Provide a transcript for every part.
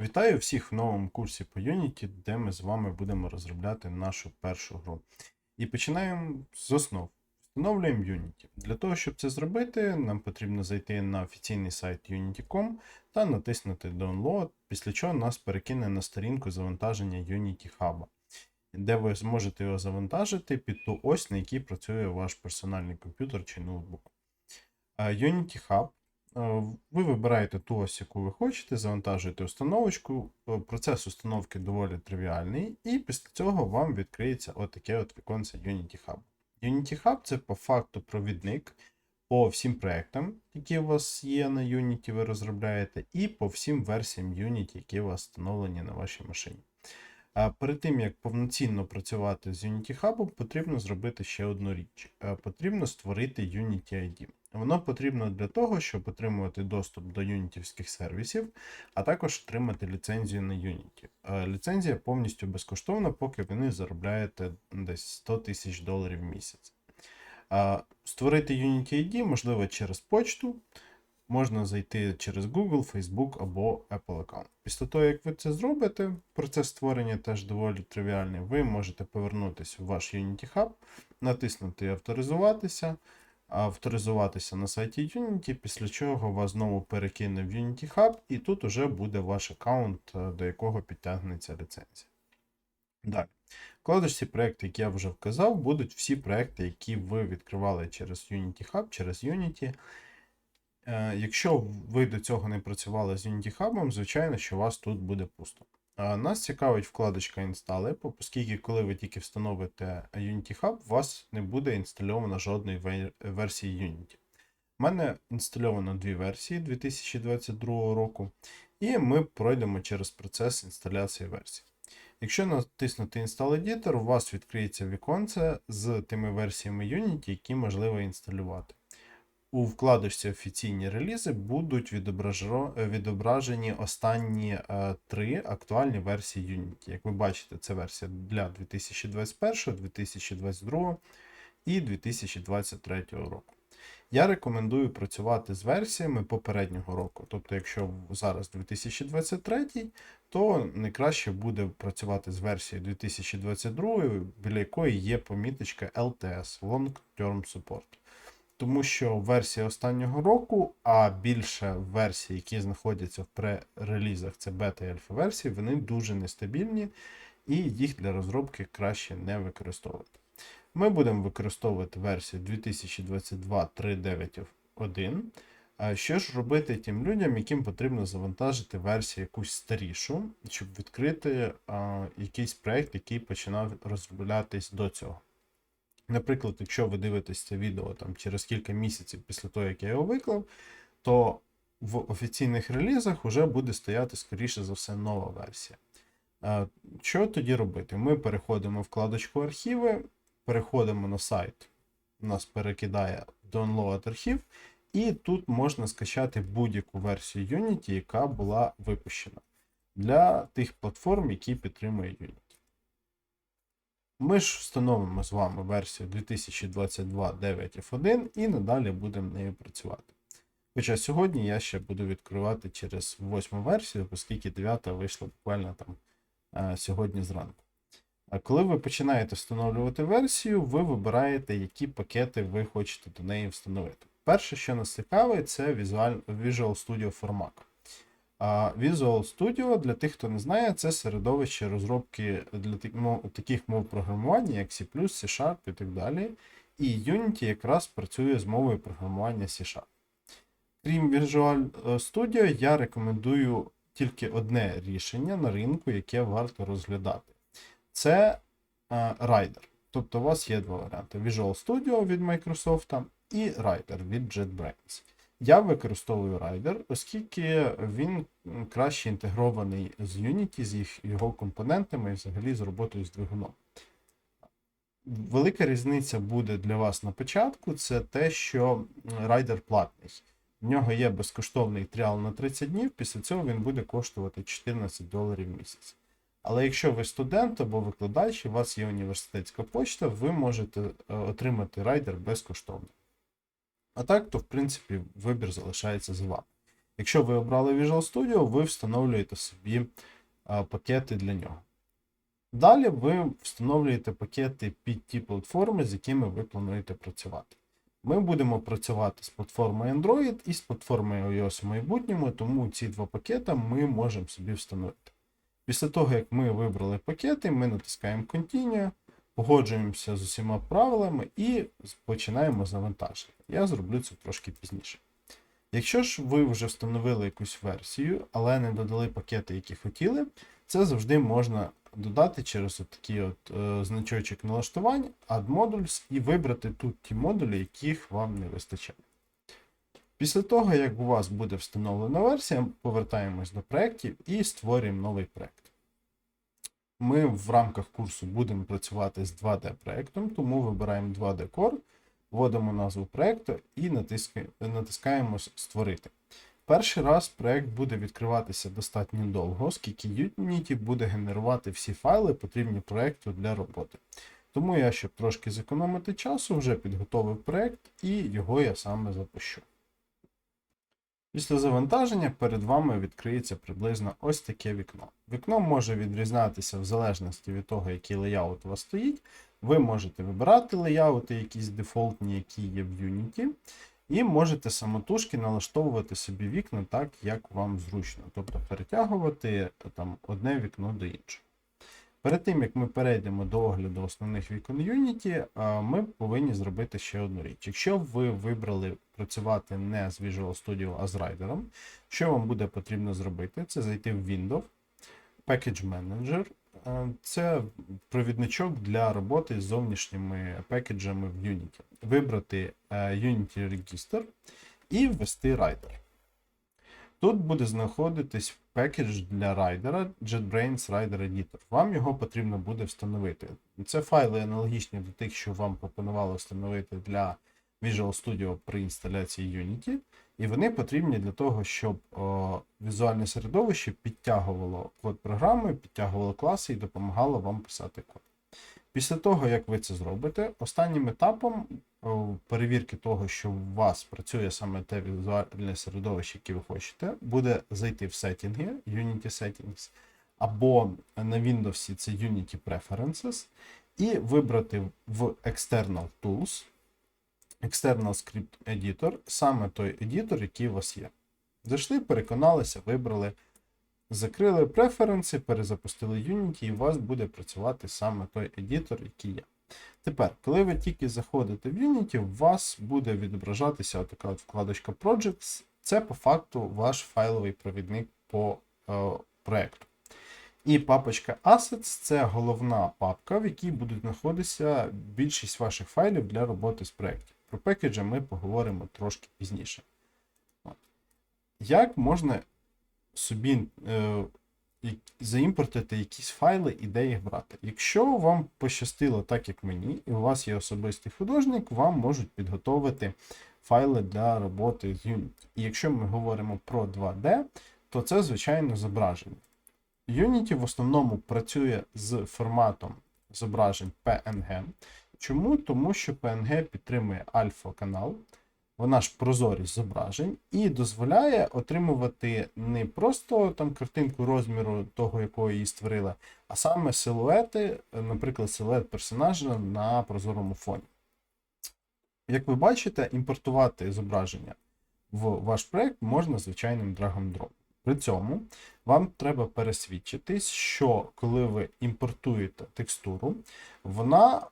Вітаю всіх в новому курсі по Unity, де ми з вами будемо розробляти нашу першу гру. І починаємо з основ. Встановлюємо Unity. Для того, щоб це зробити, нам потрібно зайти на офіційний сайт Unity.com та натиснути Download, після чого нас перекине на сторінку завантаження Unity Hub, де ви зможете його завантажити під ту ось, на якій працює ваш персональний комп'ютер чи ноутбук. Unity Hub Е, Ви вибираєте ту ось, яку ви хочете, завантажуєте установочку. Е, Процес установки доволі тривіальний, і після цього вам відкриється отаке от віконце Unity Hub. Unity Hub це по факту провідник по всім проектам, які у вас є на Unity, ви розробляєте, і по всім версіям Unity, які у вас встановлені на вашій машині. А перед тим як повноцінно працювати з Unity Hub, потрібно зробити ще одну річ. Е, Потрібно створити Unity ID. Воно потрібно для того, щоб отримувати доступ до юнітівських сервісів, а також отримати ліцензію на Unity. Е, Ліцензія повністю безкоштовна, поки ви не заробляєте десь 100 тисяч доларів в місяць. Е, Створити Unity ID можливо через почту. Можна зайти через Google, Facebook або Apple аккаунт. Після того, як ви це зробите, процес створення теж доволі тривіальний. Ви можете повернутися в ваш Unity Hub, натиснути Авторизуватися, авторизуватися на сайті Unity, після чого вас знову перекине в Unity Hub, і тут уже буде ваш аккаунт, е, до якого підтягнеться ліцензія. Далі. Вкладочці проєкти, які я вже вказав, будуть всі проекти, які ви відкривали через Unity Hub, через Unity. Е, Якщо ви до цього не працювали з Unity Hub, звичайно, що у вас тут буде пусто. Нас цікавить вкладочка Install оскільки коли ви тільки встановите Unity Hub, у вас не буде інстальовано жодної версії Unity. У мене інстальовано дві версії 2022 року, і ми пройдемо через процес інсталяції версій. Якщо натиснути Install Editor, у вас відкриється віконце з тими версіями Unity, які можливо інсталювати. У вкладочці офіційні релізи будуть відображені останні е, три актуальні версії Unity. Як ви бачите, це версія для 2021, 2022 і 2023 року. Я рекомендую працювати з версіями попереднього року. Тобто, якщо зараз 2023, то найкраще буде працювати з версією 2022, біля якої є поміточка LTS Long Term Support. Тому що версія останнього року, а більше версій, які знаходяться в пререлізах, це бета і альфа версії, вони дуже нестабільні і їх для розробки краще не використовувати. Ми будемо використовувати версію 2022.391. А Що ж робити тим людям, яким потрібно завантажити версію якусь старішу, щоб відкрити а, якийсь проект, який починав розроблятись до цього. Наприклад, якщо ви дивитесь це відео там, через кілька місяців після того, як я його виклав, то в офіційних релізах вже буде стояти, скоріше за все, нова версія. Е, Що тоді робити? Ми переходимо в вкладочку архіви, переходимо на сайт, нас перекидає Download архів, і тут можна скачати будь-яку версію Unity, яка була випущена для тих платформ, які підтримує Unity. Ми ж встановимо з вами версію 2022.9F1 і надалі будемо нею працювати. Хоча сьогодні я ще буду відкривати через 8 версію, оскільки 9 вийшла буквально там е, сьогодні зранку. А коли ви починаєте встановлювати версію, ви вибираєте, які пакети ви хочете до неї встановити. Перше, що нас цікавить, це Visual Studio for Mac. Visual Studio, для тих, хто не знає, це середовище розробки для таких мов програмування, як C, C Sharp і так далі. І Unity якраз працює з мовою програмування C Sharp. Крім Visual Studio, я рекомендую тільки одне рішення на ринку, яке варто розглядати. Це е, Rider. Тобто у вас є два варіанти: Visual Studio від Microsoft і Rider від JetBrains. Я використовую Rider, оскільки він краще інтегрований з Unity, з їх, його компонентами і взагалі з роботою з двигуном. Велика різниця буде для вас на початку, це те, що Rider платний. В нього є безкоштовний тріал на 30 днів, після цього він буде коштувати 14 доларів в місяць. Але якщо ви студент або викладач, у вас є університетська почта, ви можете е, отримати райдер безкоштовно. А так, то в принципі вибір залишається за вами. Якщо ви обрали Visual Studio, ви встановлюєте собі а, пакети для нього. Далі ви встановлюєте пакети під ті платформи, з якими ви плануєте працювати. Ми будемо працювати з платформою Android і з платформою iOS в майбутньому, тому ці два пакети ми можемо собі встановити. Після того, як ми вибрали пакети, ми натискаємо Continue, погоджуємося з усіма правилами і починаємо завантаження. Я зроблю це трошки пізніше. Якщо ж ви вже встановили якусь версію, але не додали пакети, які хотіли, це завжди можна додати через такий от, е, значочок налаштувань, Add Modules, і вибрати тут ті модулі, яких вам не вистачає. Після того, як у вас буде встановлена версія, повертаємось до проєктів і створюємо новий проєкт. Ми в рамках курсу будемо працювати з 2D проєктом, тому вибираємо 2D Core, вводимо назву проєкту і натискаємо, Створити. Перший раз проєкт буде відкриватися достатньо довго, оскільки Unity буде генерувати всі файли, потрібні проєкту для роботи. Тому я, щоб трошки зекономити часу, вже підготовив проєкт і його я саме запущу. Після завантаження перед вами відкриється приблизно ось таке вікно. Вікно може відрізнятися в залежності від того, який леяут у вас стоїть. Ви можете вибирати леяути, якісь дефолтні, які є в Unity, і можете самотужки налаштовувати собі вікна так, як вам зручно. Тобто перетягувати там, одне вікно до іншого. Перед тим, як ми перейдемо до огляду основних вікон Unity, ми повинні зробити ще одну річ. Якщо ви вибрали працювати не з Visual Studio, а з Rider, що вам буде потрібно зробити, це зайти в Windows, Package Manager. Це провідничок для роботи з зовнішніми пекеджами в Unity. Вибрати Unity Register і ввести Rider. Тут буде знаходитись пекедж для райдера JetBrains Rider Editor. Вам його потрібно буде встановити. Це файли аналогічні до тих, що вам пропонували встановити для Visual Studio при інсталяції Unity. І вони потрібні для того, щоб о, візуальне середовище підтягувало код програми, підтягувало класи і допомагало вам писати код. Після того, як ви це зробите, останнім етапом перевірки того, що у вас працює саме те візуальне середовище, яке ви хочете, буде зайти в сеттінги, Unity Settings, або на Windows це Unity Preferences, і вибрати в External Tools, External Script Editor, саме той едітор, який у вас є. Зайшли, переконалися, вибрали. Закрили преференси, перезапустили Unity, і у вас буде працювати саме той едітор, який є. Тепер, коли ви тільки заходите в Unity, у вас буде відображатися така вкладочка Projects. Це по факту ваш файловий провідник по е, проєкту. І папочка Assets це головна папка, в якій будуть знаходитися більшість ваших файлів для роботи з проєктів. Про пекеджі ми поговоримо трошки пізніше. Як можна собі е, заімпортити якісь файли і де їх брати. Якщо вам пощастило, так як мені, і у вас є особистий художник, вам можуть підготовити файли для роботи з Unity. І якщо ми говоримо про 2D, то це, звичайно, зображення. Unity в основному працює з форматом зображень PNG. Чому? Тому що PNG підтримує альфа-канал вона ж прозорість зображень і дозволяє отримувати не просто там картинку розміру того, якого її створили, а саме силуети, наприклад, силует персонажа на прозорому фоні. Як ви бачите, імпортувати зображення в ваш проєкт можна звичайним drag-and-drop. При цьому вам треба пересвідчитись, що коли ви імпортуєте текстуру, вона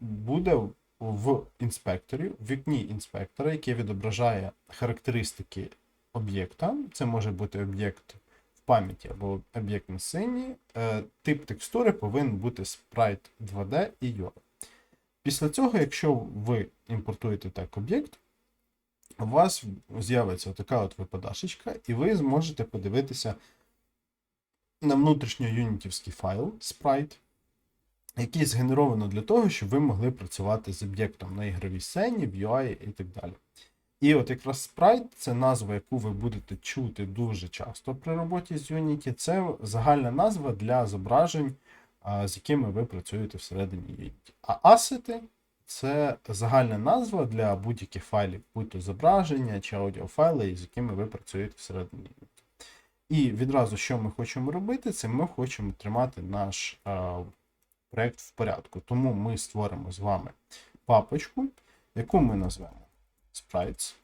буде в інспекторі, в вікні інспектора, яке відображає характеристики об'єкта. Це може бути об'єкт в пам'яті або об'єкт на сцені. Е, тип текстури повинен бути Sprite 2D і UI. Після цього, якщо ви імпортуєте так об'єкт, у вас з'явиться така от випадашечка, і ви зможете подивитися на внутрішньоюнітівський файл Sprite який згенеровано для того, щоб ви могли працювати з об'єктом на ігровій сцені, в UI і так далі. І от якраз Sprite це назва, яку ви будете чути дуже часто при роботі з Unity. Це загальна назва для зображень, з якими ви працюєте всередині Unity. А асети це загальна назва для будь-яких файлів, будь то зображення чи аудіофайли, з якими ви працюєте всередині. Unity. І відразу, що ми хочемо робити, це ми хочемо тримати наш а, проект в порядку. Тому ми створимо з вами папочку, яку ми назвемо Sprites.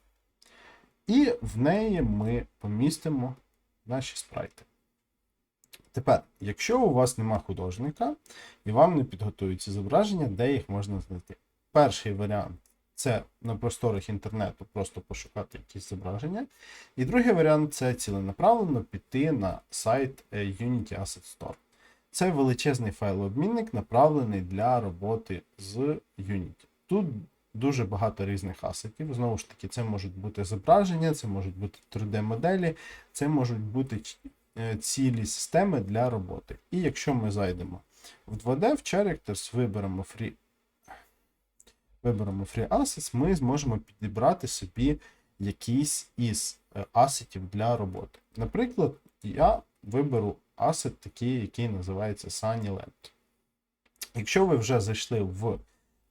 І в неї ми помістимо наші спрайти. Тепер, якщо у вас нема художника і вам не підготуються зображення, де їх можна знайти? Перший варіант це на просторах інтернету просто пошукати якісь зображення. І другий варіант це ціленаправленно піти на сайт е, Unity Asset Store. Це величезний файлообмінник, направлений для роботи з Unity. Тут дуже багато різних асетів. Знову ж таки, це можуть бути зображення, це можуть бути 3D-моделі, це можуть бути е, цілі системи для роботи. І якщо ми зайдемо в 2D, в Characters, виберемо Free виберемо Free Assets, ми зможемо підібрати собі якийсь із е, асетів для роботи. Наприклад, я виберу асет такий, який називається Sunnyland. Якщо ви вже зайшли в е,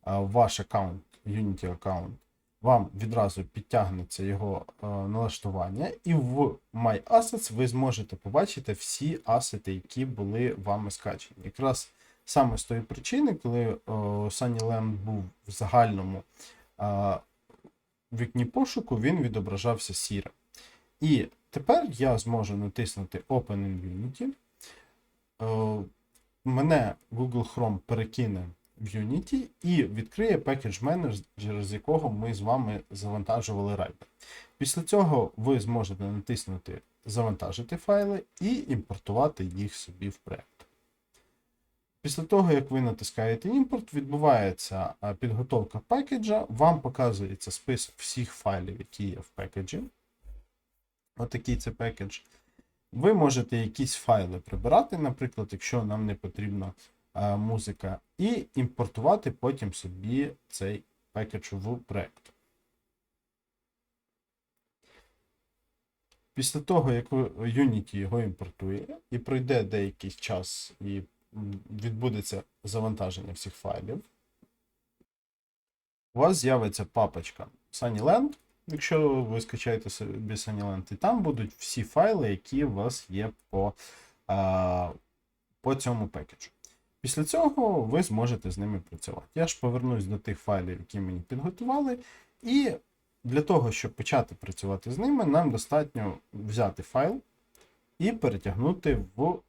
ваш аккаунт, Unity аккаунт, вам відразу підтягнеться його е, налаштування, і в My Assets ви зможете побачити всі асети, які були вами скачені. Якраз саме з тої причини, коли о, Sunnyland був в загальному вікні пошуку, він відображався сірим. І тепер я зможу натиснути Open in Unity. Мене Google Chrome перекине в Unity і відкриє Package Manager, з якого ми з вами завантажували райдер. Після цього ви зможете натиснути Завантажити файли і імпортувати їх собі в проект. Після того, як ви натискаєте імпорт, відбувається е, підготовка пекеджа, вам показується список всіх файлів, які є в пекеджі. Отакий це пекедж. Ви можете якісь файли прибирати, наприклад, якщо нам не потрібна а, музика, і імпортувати потім собі цей пекедж в проект. Після того, як Unity його імпортує, і пройде деякий час і відбудеться завантаження всіх файлів. У вас з'явиться папочка Sunnyland, якщо ви скачаєте собі Sunnyland, і там будуть всі файли, які у вас є по, а, по цьому пекеджу. Після цього ви зможете з ними працювати. Я ж повернусь до тих файлів, які мені підготували, і для того, щоб почати працювати з ними, нам достатньо взяти файл і перетягнути в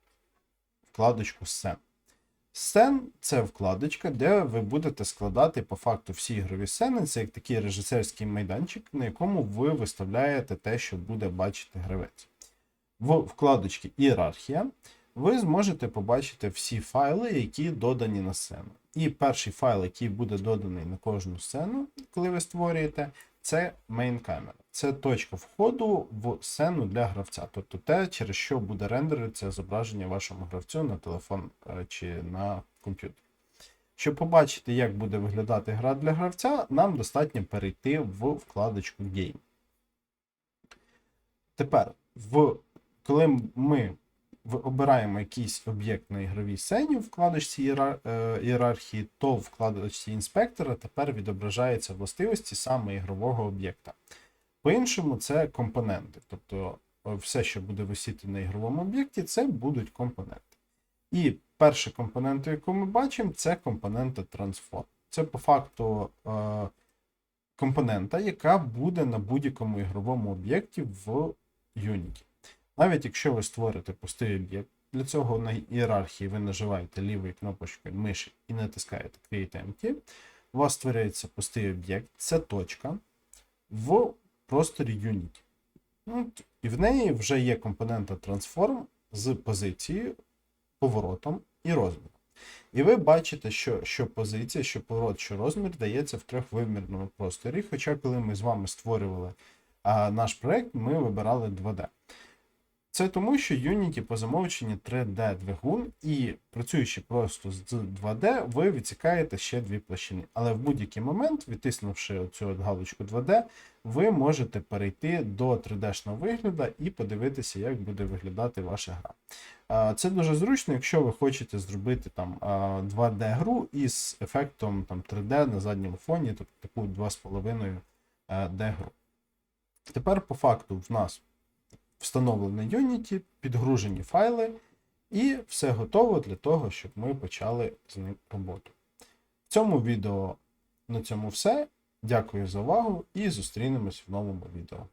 вкладочку Scen. Scen – це вкладочка, де ви будете складати по факту всі ігрові сцени. Це як такий режисерський майданчик, на якому ви виставляєте те, що буде бачити гравець. В вкладочці Ієрархія ви зможете побачити всі файли, які додані на сцену. І перший файл, який буде доданий на кожну сцену, коли ви створюєте, це main камера. Це точка входу в сцену для гравця. Тобто те, через що буде рендеритися зображення вашому гравцю на телефон е, чи на комп'ютер. Щоб побачити, як буде виглядати гра для гравця, нам достатньо перейти в вкладочку Game. Тепер, в, коли ми обираємо якийсь об'єкт на ігровій сцені в вкладочці е, ієрархії, то в вкладочці інспектора тепер відображаються властивості саме ігрового об'єкта. По-іншому, це компоненти. Тобто все, що буде висіти на ігровому об'єкті, це будуть компоненти. І перша компонента, яку ми бачимо, це компонента Transform. Це по факту е, компонента, яка буде на будь-якому ігровому об'єкті в Unity. Навіть якщо ви створите пустий об'єкт, для цього на ієрархії ви наживаєте лівою кнопочкою миші і натискаєте Create Empty, у вас створюється пустий об'єкт, це точка в просторі Unity. От, І в неї вже є компонента Transform з позицією, поворотом і розміром. І ви бачите, що що позиція, що поворот, що розмір дається в трьохвимірному просторі. Хоча, коли ми з вами створювали а, наш проект, ми вибирали 2D. Це тому, що Unity по замовченні 3D двигун, і працюючи просто з 2D, ви відсікаєте ще дві площини. Але в будь-який момент, відтиснувши от галочку 2D, ви можете перейти до 3D-шного вигляду і подивитися, як буде виглядати ваша гра. Це дуже зручно, якщо ви хочете зробити там 2D-гру із ефектом там, 3D на задньому фоні, тобто таку 2,5 D-гру. Тепер по факту в нас встановлений Unity, підгружені файли, і все готово для того, щоб ми почали з ним роботу. В цьому відео на цьому все. Дякую за увагу і зустрінемось в новому відео.